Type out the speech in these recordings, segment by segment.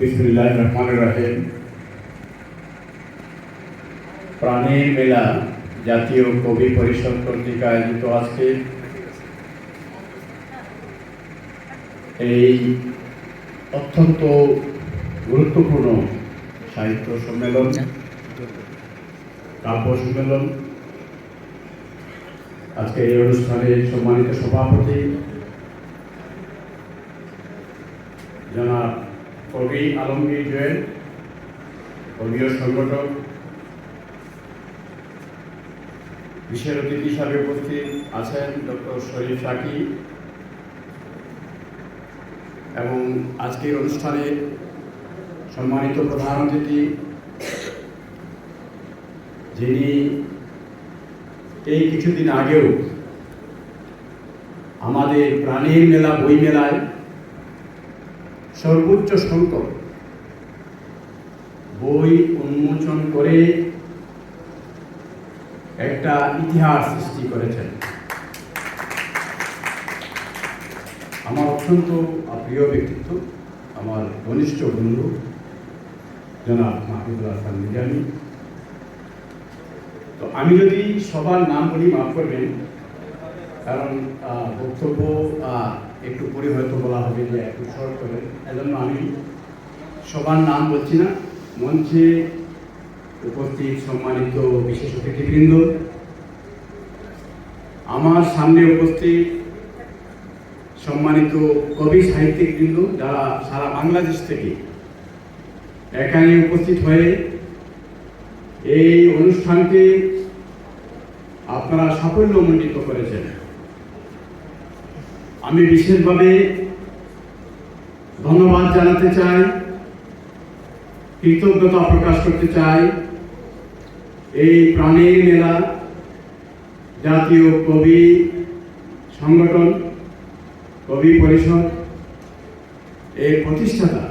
বিসমুল্লাহ রহমান রাহিম। প্রাণীর মেলা জাতীয় কবি পরিষদ কর্তৃক আয়োজিত আজকে। এই অত্যন্ত গুরুত্বপূর্ণ সাহিত্য সম্মেলন, কাব্য সম্মেলন। আজকে এই অনুষ্ঠানের সম্মানিত সভাপতি জনাব কবি আলমগীর জয়েল কবিও সংগঠক, বিশেষ অতিথি হিসাবে উপস্থিত আছেন ডক্টর শরীফ সাকি এবং আজকের অনুষ্ঠানে সম্মানিত প্রধান অতিথি, যিনি এই কিছুদিন আগেও আমাদের প্রাণীর মেলা, বই মেলায় সর্বোচ্চ সংখ্যক বই উন্মোচন করে একটা ইতিহাস সৃষ্টি করেছেন। আমার অত্যন্ত প্রিয় ব্যক্তিত্ব, আমার ঘনিষ্ঠ বন্ধু, জনাব মাহবুবুল হাসান নিজামী তো আমি যদি সবার নাম বলি, মাফ করবেন, কারণ বক্তব্য একটু পরে হয়তো বলা হবে যে একটু শর্ট করেন এজন্য আমি সবার নাম বলছি না, মঞ্চে উপস্থিত সম্মানিত বিশেষ অতিথিবৃন্দ। আমার সামনে উপস্থিত সম্মানিত কবি সাহিত্যিক সাহিত্যিকবৃন্দ যারা সারা বাংলাদেশ থেকে এখানে উপস্থিত হয়ে এই অনুষ্ঠানকে আপনারা সাফল্যমণ্ডিত করেছেন। আমি বিশেষভাবে ধন্যবাদ জানাতে চাই, কৃতজ্ঞতা প্রকাশ করতে চাই এই প্রাণীর মেলা জাতীয় কবি সংগঠন, কবি পরিষদ, এর প্রতিষ্ঠাতা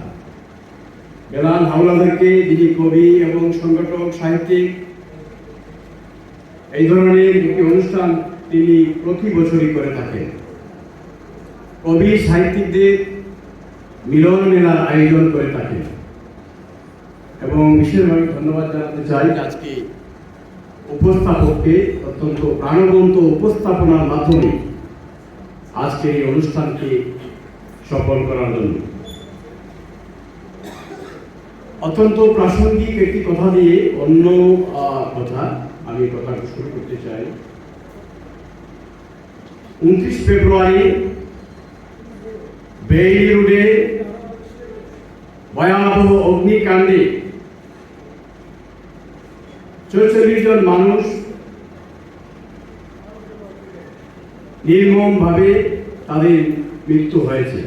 বেলাল হাওলাদারকে, যিনি কবি এবং সংগঠক, সাহিত্যিক, এই ধরনের একটি অনুষ্ঠান তিনি প্রতি বছরই করে থাকেন। কবি সাহিত্যিকদের মিলন মেলার আয়োজন করে থাকে এবং বিশেষভাবে ধন্যবাদ জানাতে চাই আজকে উপস্থাপককে অত্যন্ত প্রাণবন্ত উপস্থাপনার মাধ্যমে আজকের এই অনুষ্ঠানকে সফল করার জন্য। অত্যন্ত প্রাসঙ্গিক একটি কথা দিয়ে অন্য কথা আমি কথা শুরু করতে চাই। উনত্রিশ ফেব্রুয়ারি বেইলি রোডে ভয়াবহ অগ্নিকাণ্ডে চৌচল্লিশ জন মানুষ নির্মমভাবে তাদের মৃত্যু হয়েছে।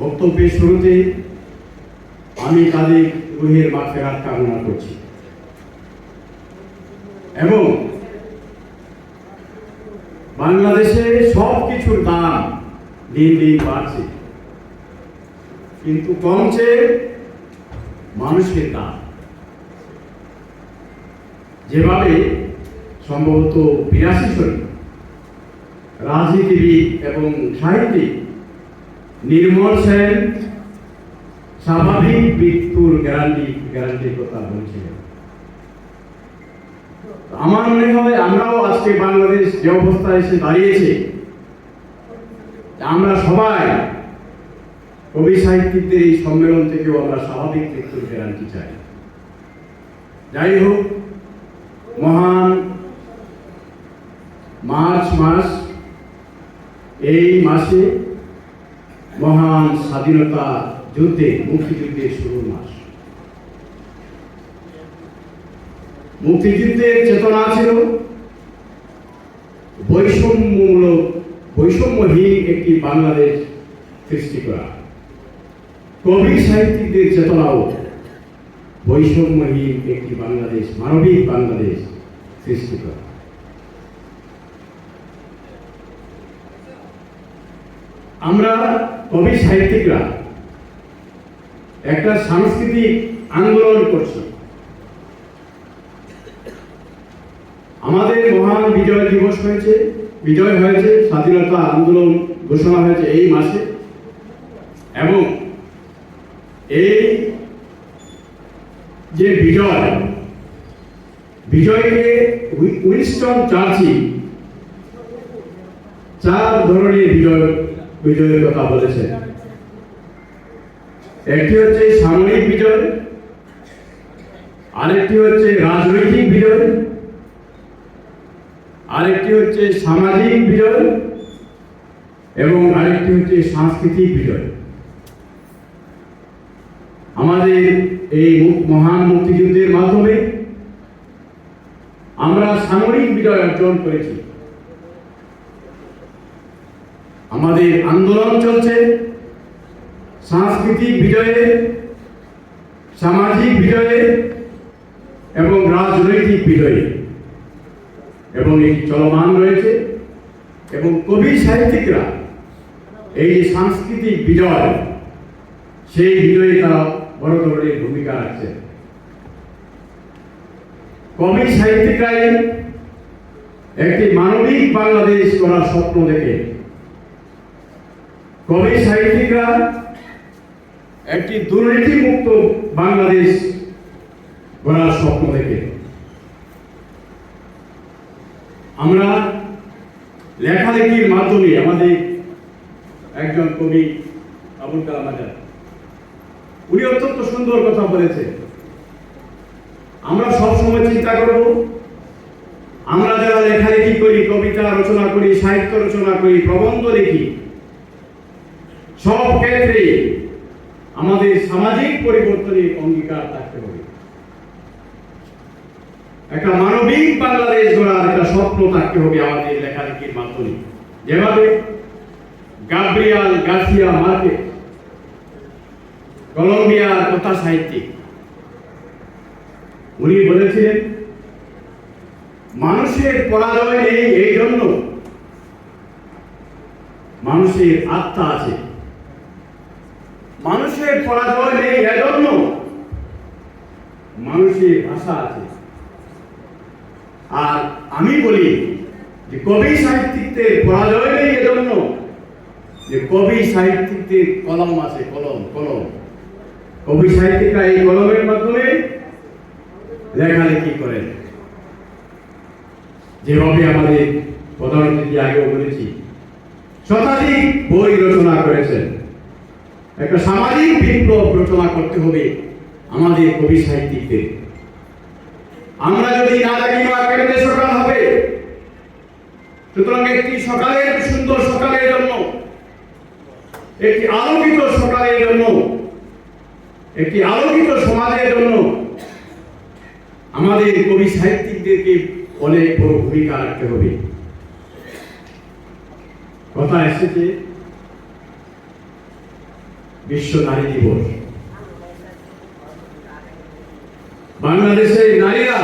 বক্তব্যের শুরুতে আমি তাদের রুহের মাফেরাত কামনা করছি। এবং বাংলাদেশে সব কিছুর দাম দিন বাড়ছে কিন্তু কমছে মানুষের দাম। যেভাবে সম্ভবত বিরাশি সরি রাজনীতিবিদ এবং সাহিত্যিক নির্মল সেন স্বাভাবিক মৃত্যুর গ্যারান্টি গ্যারান্টির কথা বলছিলেন। আমার মনে হয় আমরাও আজকে বাংলাদেশ যে অবস্থায় এসে দাঁড়িয়েছে আমরা সবাই কবি সাহিত্যিকদের এই সম্মেলন থেকেও আমরা স্বাভাবিক মৃত্যুর গ্যারান্টি চাই। যাই হোক, মহান মার্চ মাস, এই মাসে মহান স্বাধীনতা যুদ্ধে মুক্তিযুদ্ধের শুরু মাস। মুক্তিযুদ্ধের চেতনা ছিল বৈষম্যমূলক বৈষম্যহীন একটি বাংলাদেশ সৃষ্টি করা। কবি সাহিত্যিকদের চেতনাও বৈষম্যহীন একটি বাংলাদেশ, মানবিক বাংলাদেশ সৃষ্টি করা। আমরা কবি সাহিত্যিকরা একটা সাংস্কৃতিক আন্দোলন করছি। আমাদের মহান বিজয় দিবস হয়েছে। বিজয় হয়েছে, স্বাধীনতা আন্দোলন ঘোষণা হয়েছে এই মাসে। এবং এই যে বিজয়, বিজয়কে উই- উইনস্টন চার্চিল চার ধরনের বিজয়, বিজয়ের কথা বলেছেন একটি হচ্ছে সামরিক বিজয়, আরেকটি হচ্ছে রাজনৈতিক বিজয়। আরেকটি হচ্ছে সামাজিক বিজয় এবং আরেকটি হচ্ছে সাংস্কৃতিক বিজয়। আমাদের এই মহান মুক্তিযুদ্ধের মাধ্যমে আমরা সামরিক বিজয় অর্জন করেছি। আমাদের আন্দোলন চলছে। সাংস্কৃতিক বিজয়ে, সামাজিক বিজয়ে এবং রাজনৈতিক বিজয়ে। এবং এটি চলমান রয়েছে এবং কবি সাহিত্যিকরা এই সাংস্কৃতিক বিজয়, সেই বিজয়ে তারা বড় ধরনের ভূমিকা রাখছে কবি সাহিত্যিকরাই একটি মানবিক বাংলাদেশ করার স্বপ্ন দেখে। কবি সাহিত্যিকরা একটি দুর্নীতিমুক্ত বাংলাদেশ গড়ার স্বপ্ন দেখে। আমরা লেখালেখির মাধ্যমে আমাদের একজন কবি আবুল কালাম আজাদ, উনি অত্যন্ত সুন্দর কথা বলেছে আমরা সবসময় চিন্তা করব, আমরা যারা লেখালেখি করি, কবিতা রচনা করি, সাহিত্য রচনা করি, প্রবন্ধ লিখি, সব ক্ষেত্রে আমাদের সামাজিক পরিবর্তনের অঙ্গীকার থাকতে হবে। একটা মানবিক বাংলাদেশ গড়ার একটা স্বপ্ন থাকতে হবে আমাদের লেখালেখির মাধ্যমে। যেভাবে গাব্রিয়াল গার্সিয়া মার্কেট কলম্বিয়ার কথা সাহিত্যিক, উনি বলেছিলেন, মানুষের পরাজয় নেই এই জন্য মানুষের আত্মা আছে। মানুষের পরাজয় নেই এজন্য মানুষের ভাষা আছে। আর আমি বলি যে কবি সাহিত্যিকদের পরাজয় এজন্য, যে কবি সাহিত্যিকদের কলম আছে, কলম কলম। কবি সাহিত্যিকরা এই কলমের মাধ্যমে লেখালেখি করেন। যেভাবে আমাদের প্রধানমন্ত্রী আগেও বলেছি। শতাধিক বই রচনা করেছেন। একটা সামাজিক বিপ্লব রচনা করতে হবে আমাদের কবি সাহিত্যিকদের আমরা যদি না জানি না কেন্দ্রে সকাল হবে, সুতরাং একটি সকালের সুন্দর সকালের জন্য, একটি আলোকিত সকালের জন্য, একটি আলোকিত সমাজের জন্য আমাদের কবি সাহিত্যিকদেরকে অনেক বড় ভূমিকা রাখতে হবে। কথা এসেছে, বিশ্ব নারী দিবস। বাংলাদেশের নারীরা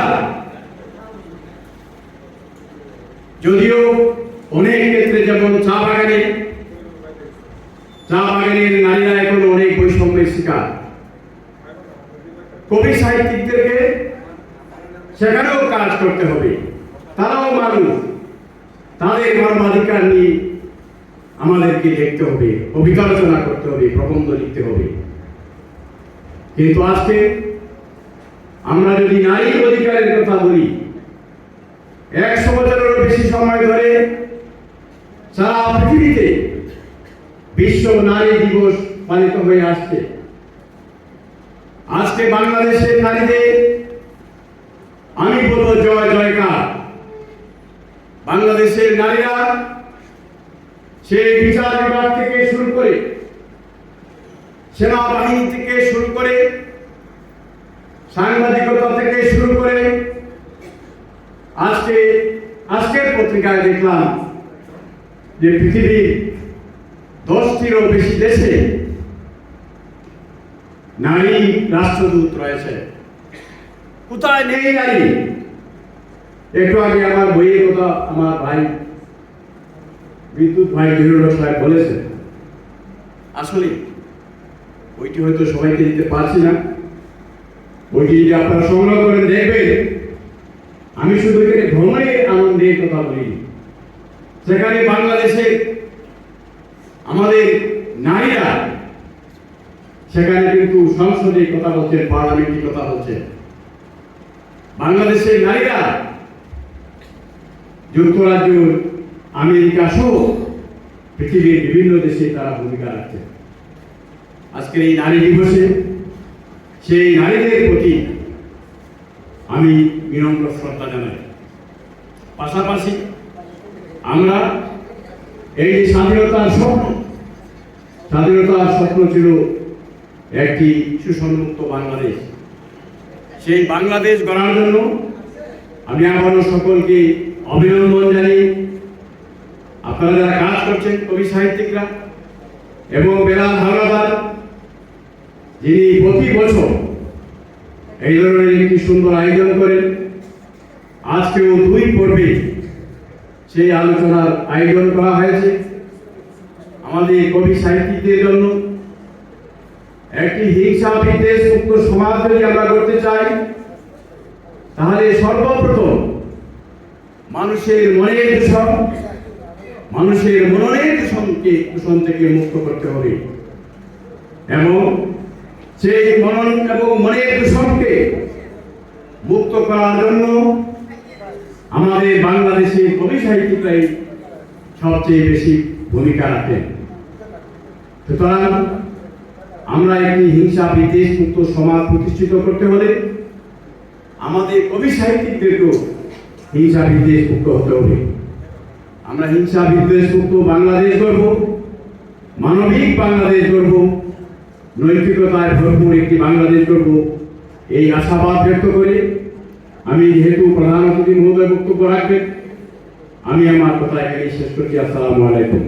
যদিও অনেক ক্ষেত্রে যেমন চা বাগানে, চা বাগানের নারীরা এখন অনেক বৈষম্যের শিকার। কবি সাহিত্যিকদেরকে সেখানেও কাজ করতে হবে। তারাও মানুষ। তাদের মানবাধিকার নিয়ে আমাদেরকে দেখতে হবে রচনা করতে হবে, প্রবন্ধ লিখতে হবে। কিন্তু আজকে আমরা যদি নারী অধিকারের কথা বলি, একশো বছরেরও বেশি সময় ধরে সারা পৃথিবীতে বিশ্ব নারী দিবস পালিত হয়ে আসছে। আজকে বাংলাদেশের নারীদের, আমি বলব জয়, জয়কার। বাংলাদেশের নারীরা সেই বিচার বিভাগ থেকে শুরু করে, সেনাবাহিনী থেকে শুরু করে সাংবাদিকতা থেকে শুরু করে আজকে, আজকের পত্রিকায় দেখলাম যে পৃথিবীর দশটিরও বেশি দেশে নারী রাষ্ট্রদূত রয়েছে। কোথায় নেই নারী? একটু আগে আমার বইয়ের কথা আমার ভাই, বিদ্যুৎ ভাই বিরোধ সাহেব বলেছেন। আসলে বইটি হয়তো সবাইকে দিতে পারছি না। বইটি যদি আপনারা সংগ্রহ করে দেখবেন, আমি শুধু এখানে ভ্রমণের আনন্দের কথা বলি। সেখানে বাংলাদেশে আমাদের নারীরা, সেখানে কিন্তু সংসদে কথা বলছেন, পার্লামেন্টে কথা বলছেন। বাংলাদেশের নারীরা, যুক্তরাজ্য, আমেরিকা সহ পৃথিবীর বিভিন্ন দেশে তারা ভূমিকা রাখছে আজকের এই নারী দিবসে সেই নারীদের প্রতি আমি বিনম্র শ্রদ্ধা জানাই। পাশাপাশি আমরা এই স্বাধীনতার স্বপ্ন স্বাধীনতার স্বপ্ন ছিল একটি সুসন্মুক্ত বাংলাদেশ। সেই বাংলাদেশ গড়ার জন্য আমি আবারও সকলকে অভিনন্দন জানিয়ে আপনারা যারা কাজ করছেন, কবি সাহিত্যিকরা এবং বেলাল হাওলাদার যিনি প্রতি বছর এই ধরনের একটি সুন্দর আয়োজন করেন, আজকেও দুই পর্বে সেই আলোচনার আয়োজন করা হয়েছে আমাদের কবি সাহিত্যিকদের জন্য। একটি হিংসা বিদ্বেষ মুক্ত সমাজ যদি আমরা করতে চাই, তাহলে সর্বপ্রথম মানুষের মনের দূষণ, মানুষের মননের দূষণকে দূষণ থেকে মুক্ত করতে হবে। এবং সেই মনন এবং মনের দূষণকে মুক্ত করার জন্য আমাদের বাংলাদেশের কবি সাহিত্যিকরাই সবচেয়ে বেশি ভূমিকা রাখেন। সুতরাং আমরা একটি হিংসা বিদ্বেষ মুক্ত সমাজ প্রতিষ্ঠিত করতে হলে আমাদের কবি সাহিত্যিকদেরকেও হিংসা বিদ্বেষ মুক্ত হতে হবে। আমরা হিংসা বিদ্বেষ মুক্ত বাংলাদেশ গড়ব, মানবিক বাংলাদেশ গড়ব নৈতিকতায় ভরপুর একটি বাংলাদেশ গড়ব। এই আশাবাদ ব্যক্ত করে আমি যেহেতু প্রধানমন্ত্রী মহোদয় বক্তব্য রাখবেন, আমি আমার কথা এখানেই শেষ করছি। আসসালামু আলাইকুম।